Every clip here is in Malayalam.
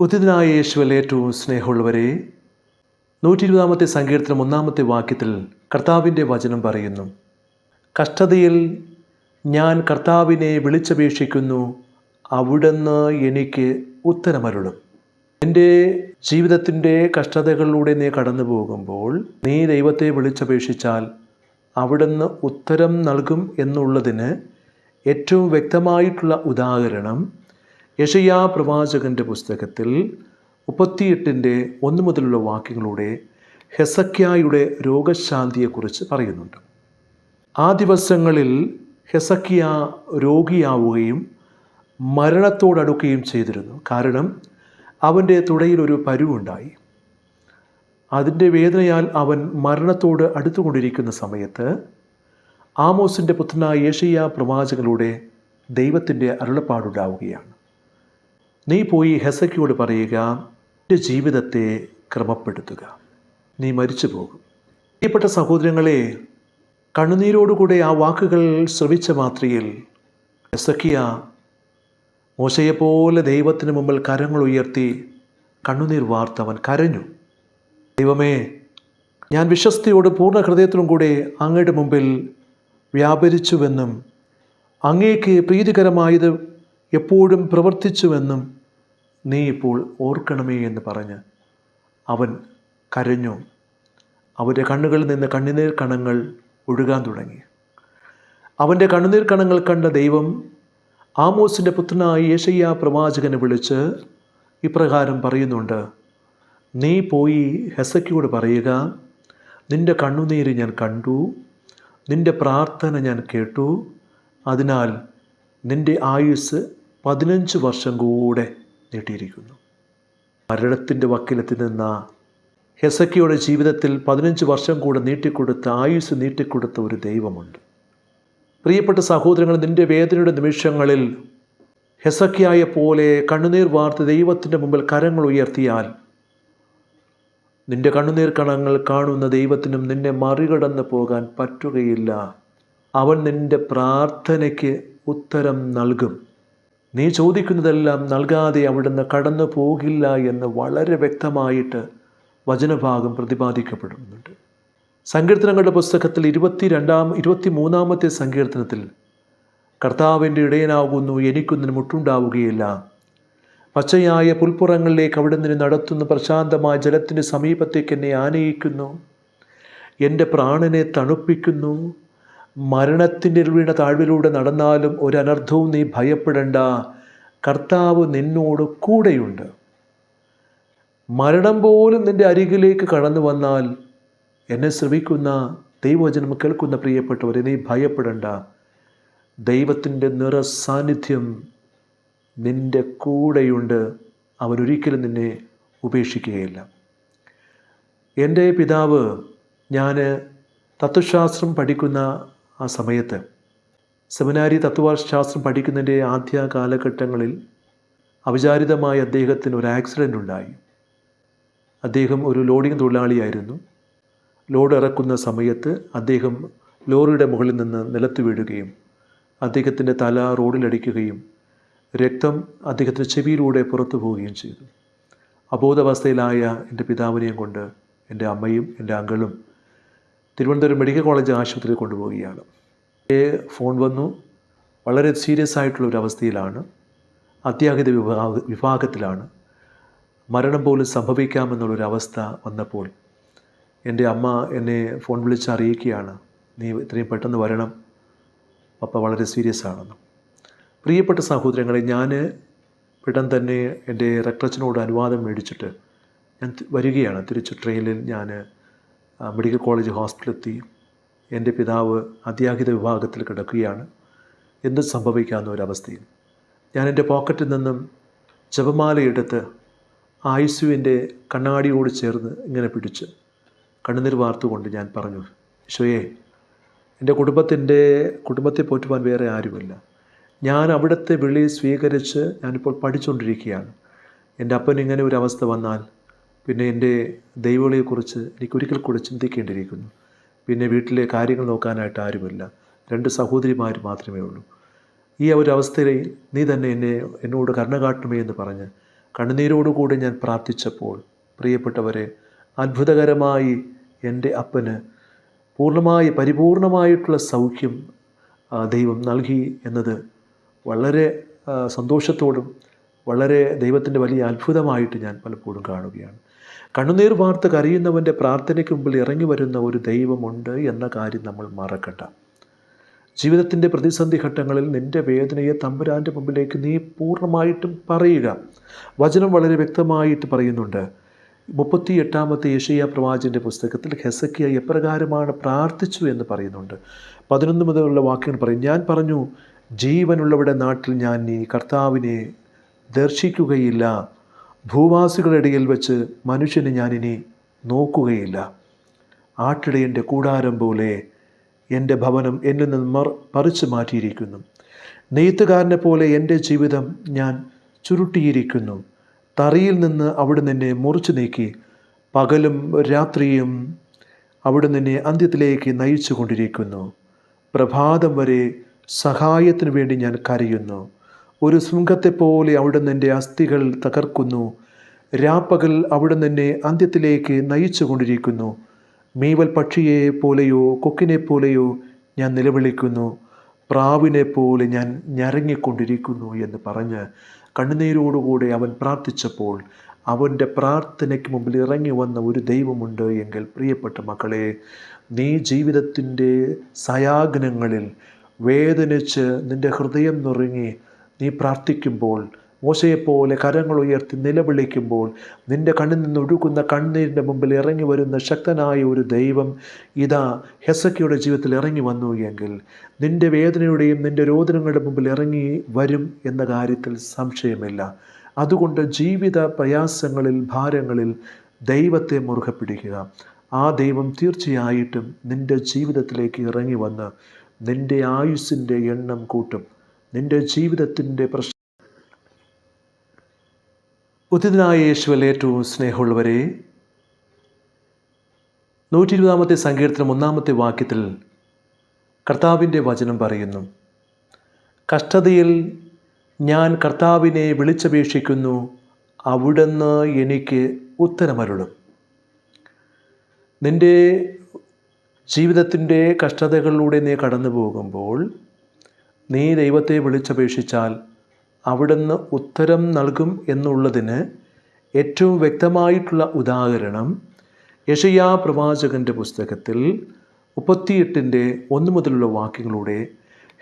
ഉദിതനായ യേശുവിൽ ഏറ്റവും സ്നേഹമുള്ളവരെ. നൂറ്റി ഇരുപതാമത്തെ സങ്കീർത്തനം ഒന്നാമത്തെ വാക്യത്തിൽ കർത്താവിന്റെ വചനം പറയുന്നു. കഷ്ടതയിൽ ഞാൻ കർത്താവിനെ വിളിച്ചപേക്ഷിക്കുന്നു അവിടുന്ന് എനിക്ക് ഉത്തരമരുളും. എന്റെ ജീവിതത്തിന്റെ കഷ്ടതകളിലൂടെ നീ കടന്നു പോകുമ്പോൾ നീ ദൈവത്തെ വിളിച്ചപേക്ഷിച്ചാൽ അവിടുന്ന് ഉത്തരം നൽകും എന്നുള്ളതിന് ഏറ്റവും വ്യക്തമായിട്ടുള്ള ഉദാഹരണം യഷയാ പ്രവാചകന്റെ പുസ്തകത്തിൽ മുപ്പത്തിയെട്ടിന്റെ ഒന്ന് മുതലുള്ള വാക്യങ്ങളുടെ ഹെസക്യായുടെ രോഗശാന്തിയെക്കുറിച്ച് പറയുന്നുണ്ട്. ആ ദിവസങ്ങളിൽ ഹെസക്കിയ രോഗിയാവുകയും മരണത്തോടടുക്കുകയും ചെയ്തിരുന്നു. കാരണം അവന്റെ തുടയിൽ ഒരു പരുവുണ്ടായി. അതിന്റെ വേദനയാൽ അവൻ മരണത്തോട് അടുത്തുകൊണ്ടിരിക്കുന്ന സമയത്ത് ആമോസിന്റെ പുത്രനായ യേശയ്യ പ്രവാചകളുടെ ദൈവത്തിന്റെ അരുളപ്പാടുണ്ടാവുകയാണ്. നീ പോയി ഹെസക്കിയോട് പറയുക എന്റെ ജീവിതത്തെ ക്രമപ്പെടുത്തുക. നീ മരിച്ചു പോകും. പ്രിയപ്പെട്ട സഹോദരങ്ങളെ കണ്ണുനീരോടുകൂടെ ആ വാക്കുകൾ ശ്രവിച്ച മാത്രയിൽ ഹെസക്കിയ മോശയെപ്പോലെ ദൈവത്തിന് മുമ്പിൽ കരങ്ങൾ ഉയർത്തി കണ്ണുനീർ വാർത്തവൻ കരഞ്ഞു. ദൈവമേ ഞാൻ വിശ്വസ്തയോട് പൂർണ ഹൃദയത്തിനും കൂടെ അങ്ങയുടെ മുമ്പിൽ വ്യാപരിച്ചുവെന്നും അങ്ങേക്ക് പ്രീതികരമായത് എപ്പോഴും പ്രവർത്തിച്ചുവെന്നും നീ ഇപ്പോൾ ഓർക്കണമേ എന്ന് പറഞ്ഞ് അവൻ കരഞ്ഞു. അവന്റെ കണ്ണുകളിൽ നിന്ന് കണ്ണുനീർ കണങ്ങൾ ഒഴുകാൻ തുടങ്ങി. അവന്റെ കണ്ണുനീർ കണങ്ങൾ കണ്ട ദൈവം ആമോസിന്റെ പുത്രനായ യേശയ്യ പ്രവാചകനെ വിളിച്ച് ഇപ്രകാരം പറയുന്നുണ്ട് നീ പോയി ഹെസക്കിയോട് പറയുക നിന്റെ കണ്ണുനീര് ഞാൻ കണ്ടു നിന്റെ പ്രാർത്ഥന ഞാൻ കേട്ടു അതിനാൽ നിന്റെ ആയുസ് പതിനഞ്ച് വർഷം കൂടെ നീട്ടിയിരിക്കുന്നു. മരണത്തിന്റെ വക്കിലെത്തി നിന്ന ഹെസക്കിയുടെ ജീവിതത്തിൽ പതിനഞ്ച് വർഷം കൂടെ നീട്ടിക്കൊടുത്ത ആയുസ് നീട്ടിക്കൊടുത്ത ഒരു ദൈവമുണ്ട്. പ്രിയപ്പെട്ട സഹോദരങ്ങൾ നിന്റെ വേദനയുടെ നിമിഷങ്ങളിൽ ഹെസക്കിയായ പോലെ കണ്ണുനീർ വാർത്ത് ദൈവത്തിന്റെ മുമ്പിൽ കരങ്ങൾ ഉയർത്തിയാൽ നിന്റെ കണ്ണുനീർ കണങ്ങൾ കാണുന്ന ദൈവത്തിനും നിന്നെ മറികടന്ന് പോകാൻ പറ്റുകയില്ല. അവൻ നിന്റെ പ്രാർത്ഥനയ്ക്ക് ഉത്തരം നൽകും. നീ ചോദിക്കുന്നതെല്ലാം നൽകാതെ അവിടുന്ന് കടന്നു പോകില്ല എന്ന് വളരെ വ്യക്തമായിട്ട് വചനഭാഗം പ്രതിപാദിക്കപ്പെടുന്നുണ്ട്. സങ്കീർത്തനങ്ങളുടെ പുസ്തകത്തിൽ ഇരുപത്തി രണ്ടാം ഇരുപത്തി മൂന്നാമത്തെ സങ്കീർത്തനത്തിൽ കർത്താവിന്റെ ഇടയനാകുന്നു എനിക്കൊന്നിന് മുട്ടുണ്ടാവുകയില്ല. പച്ചയായ പുൽപ്പുറങ്ങളിലേക്ക് അവിടെ നിന്ന് നടത്തുന്ന പ്രശാന്തമായ ജലത്തിന്റെ സമീപത്തേക്ക് എന്നെ ആനയിക്കുന്നു. എന്റെ പ്രാണനെ തണുപ്പിക്കുന്നു. മരണത്തിന്റെ വീണ താഴ്വിലൂടെ നടന്നാലും ഒരനർത്ഥവും നീ ഭയപ്പെടേണ്ട. കർത്താവ് നിന്നോട് കൂടെയുണ്ട്. മരണം പോലും നിന്റെ അരികിലേക്ക് കടന്നു വന്നാൽ എന്നെ ശ്രമിക്കുന്ന ദൈവവചനം കേൾക്കുന്ന പ്രിയപ്പെട്ടവരെ നീ ഭയപ്പെടേണ്ട. ദൈവത്തിന്റെ നിറ സാന്നിധ്യം നിന്റെ കൂടെയുണ്ട്. അവനൊരിക്കലും നിന്നെ ഉപേക്ഷിക്കുകയില്ല. എന്റെ പിതാവ് ഞാൻ തത്വശാസ്ത്രം പഠിക്കുന്ന ആ സമയത്ത്. സെമിനാരി തത്വശാസ്ത്രം പഠിക്കുന്നതിന്റെ ആദ്യ കാലഘട്ടങ്ങളിൽ അവിചാരിതമായി അദ്ദേഹത്തിന് ഒരു ആക്സിഡന്റ് ഉണ്ടായി. അദ്ദേഹം ഒരു ലോഡിംഗ് തൊഴിലാളിയായിരുന്നു. ലോഡ് ഇറക്കുന്ന സമയത്ത് അദ്ദേഹം ലോറിയുടെ മുകളിൽ നിന്ന് നിലത്ത് വീഴുകയും അദ്ദേഹത്തിന്റെ തല റോഡിലടിക്കുകയും രക്തം അദ്ദേഹത്തിന്റെ ചെവിയിലൂടെ പുറത്തു പോവുകയും ചെയ്തു. അബോധാവസ്ഥയിലായ എന്റെ പിതാവിനെയും കൊണ്ട് എന്റെ അമ്മയും എന്റെ അങ്കിളും തിരുവനന്തപുരം മെഡിക്കൽ കോളേജ് ആശുപത്രിയിൽ കൊണ്ടുപോവുകയാണ്. ഫോൺ വന്നു. വളരെ സീരിയസ് ആയിട്ടുള്ള ഒരു അവസ്ഥയിലാണ്. അത്യാഹിത വിഭാഗ വിഭാഗത്തിലാണ്. മരണം പോലും സംഭവിക്കാമെന്നുള്ളൊരവസ്ഥ വന്നപ്പോൾ എന്റെ അമ്മ എന്നെ ഫോൺ വിളിച്ച് അറിയിക്കുകയാണ് നീ ഇത്രയും പെട്ടെന്ന് വരണം. പപ്പ വളരെ സീരിയസ് ആണെന്ന്. പ്രിയപ്പെട്ട സഹോദരങ്ങളെ ഞാൻ പെട്ടെന്ന് തന്നെ എന്റെ റെക്ടറച്ചനോട് അനുവാദം മേടിച്ചിട്ട് ഞാൻ വരികയാണ്. തിരിച്ച് ട്രെയിനിൽ ഞാൻ മെഡിക്കൽ കോളേജ് ഹോസ്പിറ്റലെത്തി എന്റെ പിതാവ് അത്യാഹിത വിഭാഗത്തിൽ കിടക്കുകയാണ്. എന്ത് സംഭവിക്കാവുന്ന ഒരവസ്ഥയിൽ? ഞാൻ എന്റെ പോക്കറ്റിൽ നിന്നും ജപമാല എടുത്ത് ആയുസുവിന്റെ കണ്ണാടിയോട് ചേർന്ന് ഇങ്ങനെ പിടിച്ച് കണ്ണുനീർ വാർത്തുകൊണ്ട് ഞാൻ പറഞ്ഞു ഈശോയെ എന്റെ കുടുംബത്തിന്റെ കുടുംബത്തെ പോറ്റുവാൻ വേറെ ആരുമില്ല. ഞാൻ അവിടുത്തെ വിളി സ്വീകരിച്ച് ഞാനിപ്പോൾ പഠിച്ചുകൊണ്ടിരിക്കുകയാണ്. എന്റെ അപ്പൻ ഇങ്ങനെ ഒരു അവസ്ഥ വന്നാൽ പിന്നെ എന്റെ ദൈവവിളിയെക്കുറിച്ച് എനിക്ക് ഒരിക്കൽ കൂടെ ചിന്തിക്കേണ്ടിയിരിക്കുന്നു. പിന്നെ വീട്ടിലെ കാര്യങ്ങൾ നോക്കാനായിട്ട് ആരുമില്ല. രണ്ട് സഹോദരിമാർ മാത്രമേ ഉള്ളൂ. ഈ ഒരു അവസ്ഥയിൽ നീ തന്നെ എന്നെ എന്നോട് കരുണ കാട്ടണമേ എന്ന് പറഞ്ഞ് കണ്ണുനീരോടുകൂടി ഞാൻ പ്രാർത്ഥിച്ചപ്പോൾ പ്രിയപ്പെട്ടവരെ അത്ഭുതകരമായി എന്റെ അപ്പന് പൂർണമായി പരിപൂർണമായിട്ടുള്ള സൗഖ്യം ദൈവം നൽകി എന്നത് വളരെ സന്തോഷത്തോടും വളരെ ദൈവത്തിന്റെ വലിയ അത്ഭുതമായിട്ട് ഞാൻ പലപ്പോഴും കാണുകയാണ്. കണ്ണുനീർ വാർത്ത് കരയുന്നവന്റെ പ്രാർത്ഥനയ്ക്ക് മുമ്പിൽ ഇറങ്ങി വരുന്ന ഒരു ദൈവമുണ്ട് എന്ന കാര്യം നമ്മൾ മറക്കട്ടെ ജീവിതത്തിന്റെ പ്രതിസന്ധി ഘട്ടങ്ങളിൽ നിന്റെ വേദനയെ തമ്പുരാന്റെ മുമ്പിലേക്ക് നീ പൂർണമായിട്ടും പറയുക. വചനം വളരെ വ്യക്തമായിട്ട് പറയുന്നുണ്ട്. മുപ്പത്തി എട്ടാമത്തെ ഏഷ്യ പ്രവാചന്റെ പുസ്തകത്തിൽ ഹെസക്കിയ എപ്രകാരമാണ് പ്രാർത്ഥിച്ചു എന്ന് പറയുന്നുണ്ട്. പതിനൊന്ന് മുതലുള്ള വാക്യങ്ങൾ പറയും ഞാൻ പറഞ്ഞു ജീവനുള്ളവരുടെ നാട്ടിൽ ഞാൻ നീ കർത്താവിനെ ദർശിക്കുകയില്ല. ഭൂവാസികളുടെ ഇടയിൽ വെച്ച് മനുഷ്യനെ ഞാനിനി നോക്കുകയില്ല. ആട്ടിടയന്റെ കൂടാരം പോലെ എന്റെ ഭവനം എന്നിൽ നിന്ന് മർ പറിച്ചു മാറ്റിയിരിക്കുന്നു. നെയ്ത്തുകാരനെ പോലെ എന്റെ ജീവിതം ഞാൻ ചുരുട്ടിയിരിക്കുന്നു. തറിയിൽ നിന്ന് അവിടെ നിന്നെ മുറിച്ചു നീക്കി പകലും രാത്രിയും അവിടെ നിന്നെ അന്ത്യത്തിലേക്ക് നയിച്ചു കൊണ്ടിരിക്കുന്നു പ്രഭാതം വരെ സഹായത്തിനു വേണ്ടി ഞാൻ കരയുന്നു. ഒരു ശൃംഖത്തെപ്പോലെ അവിടെ എന്റെ അസ്ഥികൾ തകർക്കുന്നു. രാപ്പകൽ അവിടെ നിന്നെ അന്ത്യത്തിലേക്ക് നയിച്ചു കൊണ്ടിരിക്കുന്നു മീവൽ പക്ഷിയെ പോലെയോ കൊക്കിനെ പോലെയോ ഞാൻ നിലവിളിക്കുന്നു. പ്രാവിനെ പോലെ ഞാൻ ഞരങ്ങിക്കൊണ്ടിരിക്കുന്നു എന്ന് പറഞ്ഞ് കണ്ണുനീരോടുകൂടെ അവൻ പ്രാർത്ഥിച്ചപ്പോൾ അവന്റെ പ്രാർത്ഥനയ്ക്ക് മുമ്പിൽ ഇറങ്ങി വന്ന ഒരു ദൈവമുണ്ട് എങ്കിൽ പ്രിയപ്പെട്ട മക്കളെ നീ ജീവിതത്തിന്റെ സയാഗ്നങ്ങളിൽ വേദനിച്ച് നിന്റെ ഹൃദയം നുറുങ്ങി നീ പ്രാർത്ഥിക്കുമ്പോൾ മോശയെപ്പോലെ കരങ്ങൾ ഉയർത്തി നിലവിളിക്കുമ്പോൾ നിന്റെ കണ്ണിൽ നിന്ന് ഒഴുകുന്ന കണ്ണീരിന്റെ മുമ്പിൽ ഇറങ്ങി വരുന്ന ശക്തനായ ഒരു ദൈവം ഇതാ ഹെസക്കിയുടെ ജീവിതത്തിൽ ഇറങ്ങി വന്നു എങ്കിൽ നിന്റെ വേദനയുടെയും നിന്റെ രോദനങ്ങളുടെ മുമ്പിൽ ഇറങ്ങി വരും എന്ന കാര്യത്തിൽ സംശയമില്ല. അതുകൊണ്ട് ജീവിത പ്രയാസങ്ങളിൽ ഭാരങ്ങളിൽ ദൈവത്തെ മുറുകെ പിടിക്കുക ആ ദൈവം തീർച്ചയായിട്ടും നിന്റെ ജീവിതത്തിലേക്ക് ഇറങ്ങി വന്ന് നിന്റെ ആയുസ്സിന്റെ എണ്ണം കൂട്ടും. നിന്റെ ജീവിതത്തിന്റെ പ്രശ്ന. ഉദിതനായ യേശുവിൽ ഏറ്റവും സ്നേഹമുള്ളവരെ. നൂറ്റി ഇരുപതാമത്തെ സങ്കീർത്തനം ഒന്നാമത്തെ വാക്യത്തിൽ കർത്താവിന്റെ വചനം പറയുന്നു. കഷ്ടതയിൽ ഞാൻ കർത്താവിനെ വിളിച്ചപേക്ഷിക്കുന്നു അവിടുന്ന് എനിക്ക് ഉത്തരമരുളും. നിന്റെ ജീവിതത്തിന്റെ കഷ്ടതകളിലൂടെ നീ കടന്നു പോകുമ്പോൾ നീ ദൈവത്തെ വിളിച്ചപേക്ഷിച്ചാൽ അവിടുന്ന് ഉത്തരം നൽകും എന്നുള്ളതിന് ഏറ്റവും വ്യക്തമായിട്ടുള്ള ഉദാഹരണം യഷയാ പ്രവാചകന്റെ പുസ്തകത്തിൽ മുപ്പത്തിയെട്ടിന്റെ ഒന്ന് മുതലുള്ള വാക്യങ്ങളുടെ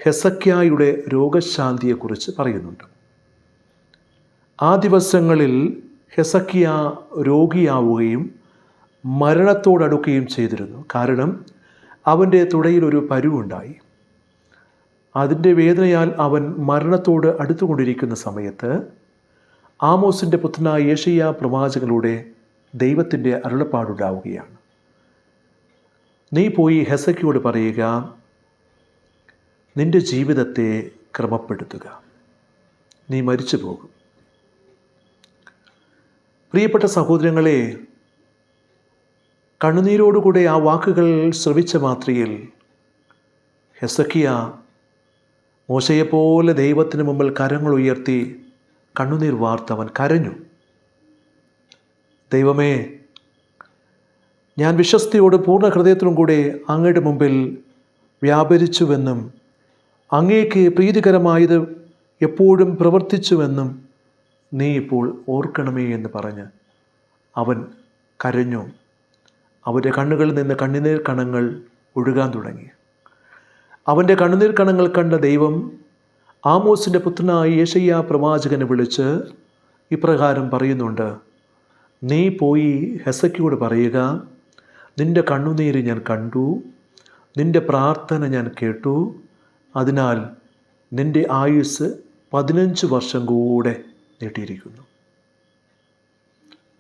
ഹെസക്യായുടെ രോഗശാന്തിയെക്കുറിച്ച് പറയുന്നുണ്ട്. ആ ദിവസങ്ങളിൽ ഹെസക്കിയ രോഗിയാവുകയും മരണത്തോടടുക്കുകയും ചെയ്തിരുന്നു. കാരണം അവന്റെ തുടയിൽ ഒരു പരുവുണ്ടായി. അതിന്റെ വേദനയാൽ അവൻ മരണത്തോട് അടുത്തുകൊണ്ടിരിക്കുന്ന സമയത്ത് ആമോസിന്റെ പുത്രനായ യേശയ്യ പ്രവാചകളുടെ ദൈവത്തിന്റെ അരുളപ്പാടുണ്ടാവുകയാണ്. നീ പോയി ഹെസക്കിയോട് പറയുക നിന്റെ ജീവിതത്തെ ക്രമപ്പെടുത്തുക. നീ മരിച്ചു പോകും. പ്രിയപ്പെട്ട സഹോദരങ്ങളെ കണ്ണുനീരോടുകൂടെ ആ വാക്കുകൾ ശ്രവിച്ച മാത്രയിൽ ഹെസക്കിയ മോശയെപ്പോലെ ദൈവത്തിന് മുമ്പിൽ കരങ്ങൾ ഉയർത്തി കണ്ണുനീർ വാർത്തവൻ കരഞ്ഞു. ദൈവമേ ഞാൻ വിശ്വസ്തയോട് പൂർണ ഹൃദയത്തിലും കൂടെ അങ്ങയുടെ മുമ്പിൽ വ്യാപരിച്ചുവെന്നും അങ്ങേക്ക് പ്രീതികരമായത് എപ്പോഴും പ്രവർത്തിച്ചുവെന്നും നീ ഇപ്പോൾ ഓർക്കണമേ എന്ന് പറഞ്ഞ് അവൻ കരഞ്ഞു. അവന്റെ കണ്ണുകളിൽ നിന്ന് കണ്ണുനീർ കണങ്ങൾ ഒഴുകാൻ തുടങ്ങി. അവന്റെ കണ്ണുനീർ കണങ്ങൾ കണ്ട ദൈവം ആമോസിന്റെ പുത്രനായ യേശയ്യ പ്രവാചകനെ വിളിച്ച് ഇപ്രകാരം പറയുന്നുണ്ട് നീ പോയി ഹെസക്കിയോട് പറയുക നിന്റെ കണ്ണുനീര് ഞാൻ കണ്ടു നിന്റെ പ്രാർത്ഥന ഞാൻ കേട്ടു അതിനാൽ നിന്റെ ആയുസ് പതിനഞ്ച് വർഷം കൂടെ നീട്ടിയിരിക്കുന്നു.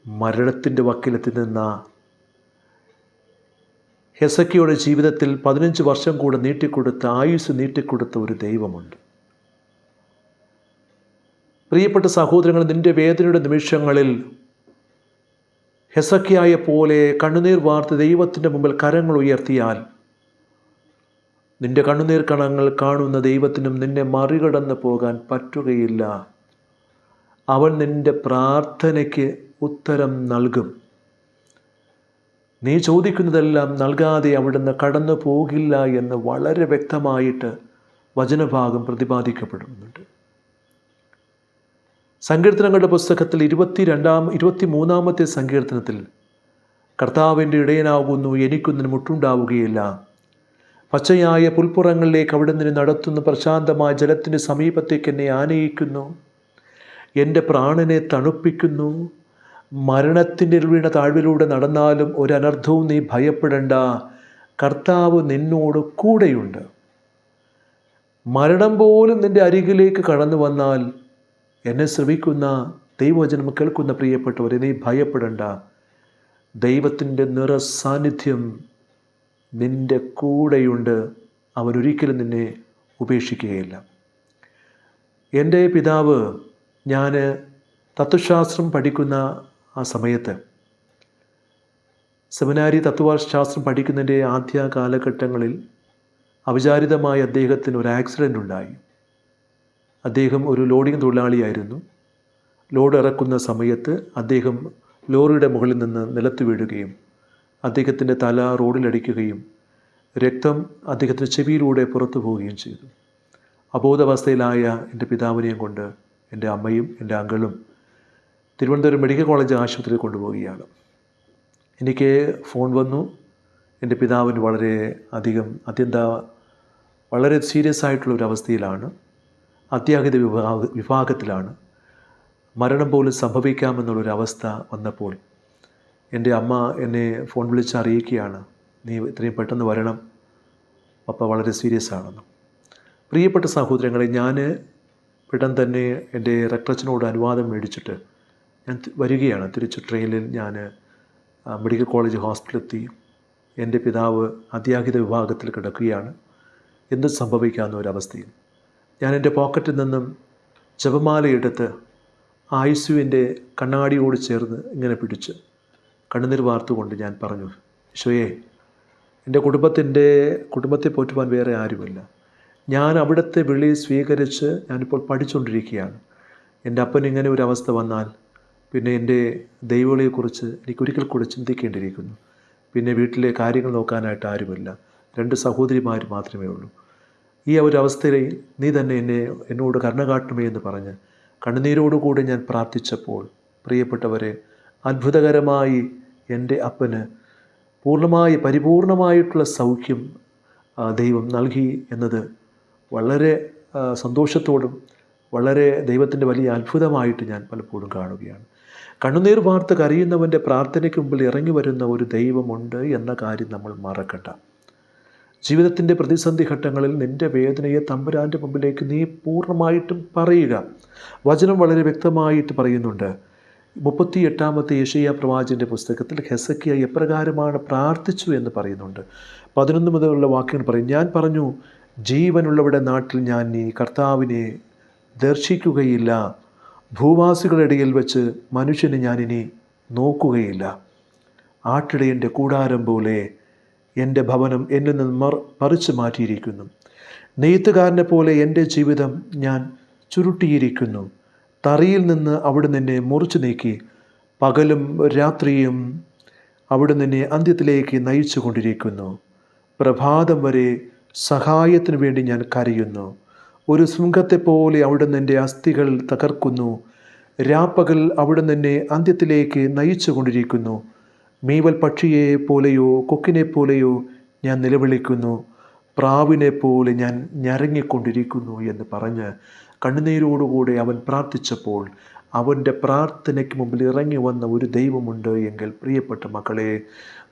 മരണത്തിന്റെ വക്കിലെത്തി നിന്ന ഹെസക്കിയുടെ ജീവിതത്തിൽ പതിനഞ്ച് വർഷം കൂടെ നീട്ടിക്കൊടുത്ത ആയുസ് നീട്ടിക്കൊടുത്ത ഒരു ദൈവമുണ്ട്. പ്രിയപ്പെട്ട സഹോദരങ്ങൾ നിന്റെ വേദനയുടെ നിമിഷങ്ങളിൽ ഹെസക്കിയായ പോലെ കണ്ണുനീർ വാർത്ത് ദൈവത്തിന്റെ മുമ്പിൽ കരങ്ങൾ ഉയർത്തിയാൽ നിന്റെ കണ്ണുനീർ കണങ്ങൾ കാണുന്ന ദൈവത്തിനും നിന്നെ മറികടന്ന് പോകാൻ പറ്റുകയില്ല. അവൻ നിന്റെ പ്രാർത്ഥനയ്ക്ക് ഉത്തരം നൽകും. നീ ചോദിക്കുന്നതെല്ലാം നൽകാതെ അവിടുന്ന് കടന്നു പോകില്ല എന്ന് വളരെ വ്യക്തമായിട്ട് വചനഭാഗം പ്രതിപാദിക്കപ്പെടുന്നുണ്ട്. സങ്കീർത്തനങ്ങളുടെ പുസ്തകത്തിൽ ഇരുപത്തി രണ്ടാം ഇരുപത്തി മൂന്നാമത്തെ സങ്കീർത്തനത്തിൽ കർത്താവിന്റെ ഇടയനാകുന്നു എനിക്കൊന്നിന് മുട്ടുണ്ടാവുകയില്ല. പച്ചയായ പുൽപ്പുറങ്ങളിലേക്ക് അവിടെ നിന്ന് നടത്തുന്ന പ്രശാന്തമായ ജലത്തിന്റെ സമീപത്തേക്ക് എന്നെ ആനയിക്കുന്നു. എന്റെ പ്രാണനെ തണുപ്പിക്കുന്നു. മരണത്തിന്റെ വീണ താഴ്വിലൂടെ നടന്നാലും ഒരനർത്ഥവും നീ ഭയപ്പെടേണ്ട. കർത്താവ് നിന്നോട് കൂടെയുണ്ട്. മരണം പോലും നിന്റെ അരികിലേക്ക് കടന്നു വന്നാൽ എന്നെ ശ്രമിക്കുന്ന ദൈവവചനം കേൾക്കുന്ന പ്രിയപ്പെട്ടവരെ നീ ഭയപ്പെടേണ്ട. ദൈവത്തിന്റെ നിറ സാന്നിധ്യം നിന്റെ കൂടെയുണ്ട്. അവനൊരിക്കലും നിന്നെ ഉപേക്ഷിക്കുകയില്ല. എന്റെ പിതാവ് ഞാൻ തത്വശാസ്ത്രം പഠിക്കുന്ന ആ സമയത്ത്. സെമിനാരി തത്വശാസ്ത്രം പഠിക്കുന്നതിന്റെ ആദ്യ കാലഘട്ടങ്ങളിൽ അവിചാരിതമായി അദ്ദേഹത്തിന് ഒരു ആക്സിഡന്റ് ഉണ്ടായി. അദ്ദേഹം ഒരു ലോഡിംഗ് തൊഴിലാളിയായിരുന്നു. ലോഡ് ഇറക്കുന്ന സമയത്ത് അദ്ദേഹം ലോറിയുടെ മുകളിൽ നിന്ന് നിലത്ത് വീഴുകയും അദ്ദേഹത്തിന്റെ തല റോഡിലടിക്കുകയും രക്തം അദ്ദേഹത്തിന്റെ ചെവിയിലൂടെ പുറത്തു പോവുകയും ചെയ്തു. അബോധാവസ്ഥയിലായ എന്റെ പിതാവിനെയും കൊണ്ട് എന്റെ അമ്മയും എന്റെ അങ്കിളും തിരുവനന്തപുരം മെഡിക്കൽ കോളേജ് ആശുപത്രിയിൽ കൊണ്ടുപോവുകയാണ്. എനിക്ക് ഫോൺ വന്നു. എന്റെ പിതാവിന് വളരെ അധികം അത്യന്ത വളരെ സീരിയസ് ആയിട്ടുള്ള ഒരു അവസ്ഥയിലാണ്. അത്യാഹിത വിഭാഗ വിഭാഗത്തിലാണ്. മരണം പോലും സംഭവിക്കാമെന്നുള്ളൊരവസ്ഥ വന്നപ്പോൾ എന്റെ അമ്മ എന്നെ ഫോൺ വിളിച്ച് അറിയിക്കുകയാണ് നീ ഇത്രയും പെട്ടെന്ന് വരണം. പപ്പ വളരെ സീരിയസ് ആണെന്ന്. പ്രിയപ്പെട്ട സഹോദരങ്ങളെ ഞാൻ പെട്ടെന്ന് തന്നെ എന്റെ റെക്ടറച്ചനോട് അനുവാദം മേടിച്ചിട്ട് ഞാൻ വരികയാണ്. തിരിച്ച് ട്രെയിനിൽ ഞാൻ മെഡിക്കൽ കോളേജ് ഹോസ്പിറ്റലെത്തി എന്റെ പിതാവ് അത്യാഹിത വിഭാഗത്തിൽ കിടക്കുകയാണ്. എന്ത് സംഭവിക്കാവുന്ന ഒരവസ്ഥയിൽ? ഞാൻ എന്റെ പോക്കറ്റിൽ നിന്നും ജപമാലയെടുത്ത് ആയുസുവിന്റെ കണ്ണാടിയോട് ചേർന്ന് ഇങ്ങനെ പിടിച്ച് കണ്ണുനീർ വാർത്തുകൊണ്ട് ഞാൻ പറഞ്ഞു ഈശോയെ എന്റെ കുടുംബത്തിന്റെ കുടുംബത്തെ പോറ്റുവാൻ വേറെ ആരുമില്ല. ഞാൻ അവിടുത്തെ വിളി സ്വീകരിച്ച് ഞാനിപ്പോൾ പഠിച്ചുകൊണ്ടിരിക്കുകയാണ്. എന്റെ അപ്പൻ ഇങ്ങനെ ഒരു അവസ്ഥ വന്നാൽ പിന്നെ എന്റെ ദൈവവിളിയെക്കുറിച്ച് എനിക്കൊരിക്കൽ കൂടെ ചിന്തിക്കേണ്ടിയിരിക്കുന്നു. പിന്നെ വീട്ടിലെ കാര്യങ്ങൾ നോക്കാനായിട്ട് ആരുമില്ല. രണ്ട് സഹോദരിമാർ മാത്രമേ ഉള്ളൂ. ഈ ഒരു അവസ്ഥയിൽ നീ തന്നെ എന്നെ എന്നോട് കരുണ കാട്ടണമേ എന്ന് പറഞ്ഞ് കണ്ണുനീരോടുകൂടി ഞാൻ പ്രാർത്ഥിച്ചപ്പോൾ പ്രിയപ്പെട്ടവരെ അത്ഭുതകരമായി എന്റെ അപ്പന് പൂർണമായി പരിപൂർണമായിട്ടുള്ള സൗഖ്യം ദൈവം നൽകി എന്നത് വളരെ സന്തോഷത്തോടും വളരെ ദൈവത്തിന്റെ വലിയ അത്ഭുതമായിട്ട് ഞാൻ പലപ്പോഴും കാണുകയാണ്. കണ്ണുനീർ വാർത്ത് കരയുന്നവന്റെ പ്രാർത്ഥനയ്ക്ക് മുമ്പിൽ ഇറങ്ങി വരുന്ന ഒരു ദൈവമുണ്ട് എന്ന കാര്യം നമ്മൾ മറക്കണ്ട. ജീവിതത്തിന്റെ പ്രതിസന്ധി ഘട്ടങ്ങളിൽ നിന്റെ വേദനയെ തമ്പുരാന്റെ മുമ്പിലേക്ക് നീ പൂർണമായിട്ടും പറയുക. വചനം വളരെ വ്യക്തമായിട്ട് പറയുന്നുണ്ട്. മുപ്പത്തി എട്ടാമത്തെ യേശയ്യ പ്രവാചന്റെ പുസ്തകത്തിൽ ഹെസക്കിയ എപ്രകാരമാണ് പ്രാർത്ഥിച്ചു എന്ന് പറയുന്നുണ്ട്. പതിനൊന്ന് മുതലുള്ള വാക്യങ്ങൾ പറയും ഞാൻ പറഞ്ഞു ജീവനുള്ളവരുടെ നാട്ടിൽ ഞാൻ നീ കർത്താവിനെ ദർശിക്കുകയില്ല. ഭൂവാസികളുടെ ഇടയിൽ വെച്ച് മനുഷ്യനെ ഞാനിനി നോക്കുകയില്ല. ആട്ടിടയന്റെ കൂടാരം പോലെ എന്റെ ഭവനം എന്നിൽ നിന്ന് മർ മറിച്ച് മാറ്റിയിരിക്കുന്നു. നെയ്ത്തുകാരനെ പോലെ എന്റെ ജീവിതം ഞാൻ ചുരുട്ടിയിരിക്കുന്നു. തറിയിൽ നിന്ന് അവിടെ നിന്നെ മുറിച്ചു നീക്കി പകലും രാത്രിയും അവിടെ നിന്നെ അന്ത്യത്തിലേക്ക് നയിച്ചു കൊണ്ടിരിക്കുന്നു പ്രഭാതം വരെ സഹായത്തിനു വേണ്ടി ഞാൻ കരയുന്നു. ഒരു ശൃംഖത്തെപ്പോലെ അവിടെ നിന്റെ അസ്ഥികൾ തകർക്കുന്നു. രാപ്പകൽ അവിടെ നിന്നെ അന്ത്യത്തിലേക്ക് നയിച്ചു കൊണ്ടിരിക്കുന്നു മീവൽ പക്ഷിയെ പോലെയോ കൊക്കിനെ പോലെയോ ഞാൻ നിലവിളിക്കുന്നു. പ്രാവിനെ പോലെ ഞാൻ ഞരങ്ങിക്കൊണ്ടിരിക്കുന്നു എന്ന് പറഞ്ഞ് കണ്ണുനീരോടുകൂടെ അവൻ പ്രാർത്ഥിച്ചപ്പോൾ അവന്റെ പ്രാർത്ഥനയ്ക്ക് മുമ്പിൽ ഇറങ്ങി വന്ന ഒരു ദൈവമുണ്ട് എങ്കിൽ പ്രിയപ്പെട്ട മക്കളെ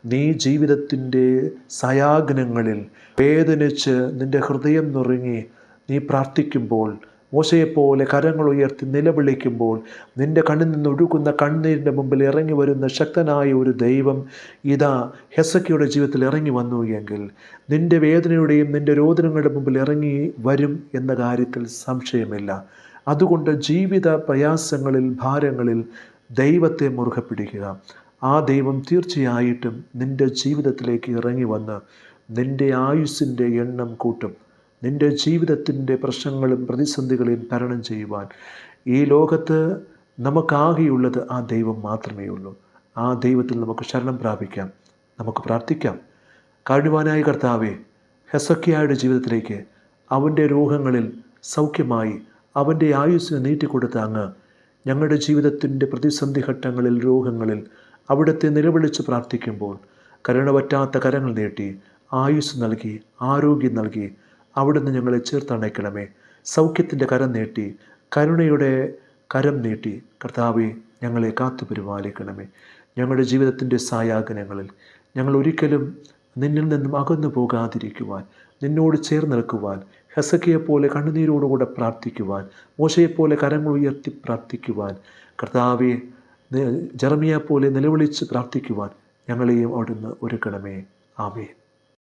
നീ ജീവിതത്തിന്റെ സയാഗ്നങ്ങളിൽ വേദനിച്ച് നിന്റെ ഹൃദയം നുറുങ്ങി നീ പ്രാർത്ഥിക്കുമ്പോൾ മോശയെപ്പോലെ കരങ്ങൾ ഉയർത്തി നിലവിളിക്കുമ്പോൾ നിന്റെ കണ്ണിൽ നിന്ന് ഒഴുകുന്ന കണ്ണീരിന്റെ മുമ്പിൽ ഇറങ്ങി വരുന്ന ശക്തനായ ഒരു ദൈവം ഇതാ ഹെസക്കിയുടെ ജീവിതത്തിൽ ഇറങ്ങി വന്നു എങ്കിൽ നിന്റെ വേദനയുടെയും നിന്റെ രോദനങ്ങളുടെ മുമ്പിൽ ഇറങ്ങി വരും എന്ന കാര്യത്തിൽ സംശയമില്ല. അതുകൊണ്ട് ജീവിത പ്രയാസങ്ങളിൽ ഭാരങ്ങളിൽ ദൈവത്തെ മുറുകെ പിടിക്കുക. ആ ദൈവം തീർച്ചയായിട്ടും നിന്റെ ജീവിതത്തിലേക്ക് ഇറങ്ങി വന്ന് നിന്റെ ആയുസ്സിന്റെ എണ്ണം കൂട്ടും. നിന്റെ ജീവിതത്തിന്റെ പ്രശ്നങ്ങളും പ്രതിസന്ധികളെയും തരണം ചെയ്യുവാൻ ഈ ലോകത്ത് നമുക്കാകെയുള്ളത് ആ ദൈവം മാത്രമേ ഉള്ളൂ. ആ ദൈവത്തിൽ നമുക്ക് ശരണം പ്രാപിക്കാം. നമുക്ക് പ്രാർത്ഥിക്കാം. കാരണവാനായ കർത്താവെ ഹെസക്കിയായുടെ ജീവിതത്തിലേക്ക് അവന്റെ രോഗങ്ങളിൽ സൗഖ്യമായി അവന്റെ ആയുസ്സിന് നീട്ടിക്കൊടുത്ത അങ്ങ് ഞങ്ങളുടെ ജീവിതത്തിന്റെ പ്രതിസന്ധി ഘട്ടങ്ങളിൽ രോഗങ്ങളിൽ അവിടുത്തെ നിലവിളിച്ച് പ്രാർത്ഥിക്കുമ്പോൾ കരുണ പറ്റാത്ത കരങ്ങൾ നീട്ടി ആയുസ് നൽകി ആരോഗ്യം നൽകി അവിടുന്ന് ഞങ്ങളെ ചേർത്തണയ്ക്കണമേ. സൗഖ്യത്തിന്റെ കരം നീട്ടി കരുണയുടെ കരം നീട്ടി കർത്താവെ ഞങ്ങളെ കാത്തു പരിപാലിക്കണമേ ഞങ്ങളുടെ ജീവിതത്തിന്റെ സായാഹ്നങ്ങളിൽ ഞങ്ങൾ ഒരിക്കലും നിന്നിൽ നിന്നും അകന്നു പോകാതിരിക്കുവാൻ നിന്നോട് ചേർന്ന് നിൽക്കുവാൻ ഹെസക്കിയെപ്പോലെ കണ്ണുനീരോടുകൂടെ പ്രാർത്ഥിക്കുവാൻ മോശയെപ്പോലെ കരങ്ങൾ ഉയർത്തി പ്രാർത്ഥിക്കുവാൻ കർത്താവെ ജെറമിയെപ്പോലെ നിലവിളിച്ച് പ്രാർത്ഥിക്കുവാൻ ഞങ്ങളെയും അവിടുന്ന് ഒരുക്കണമേ. ആമേ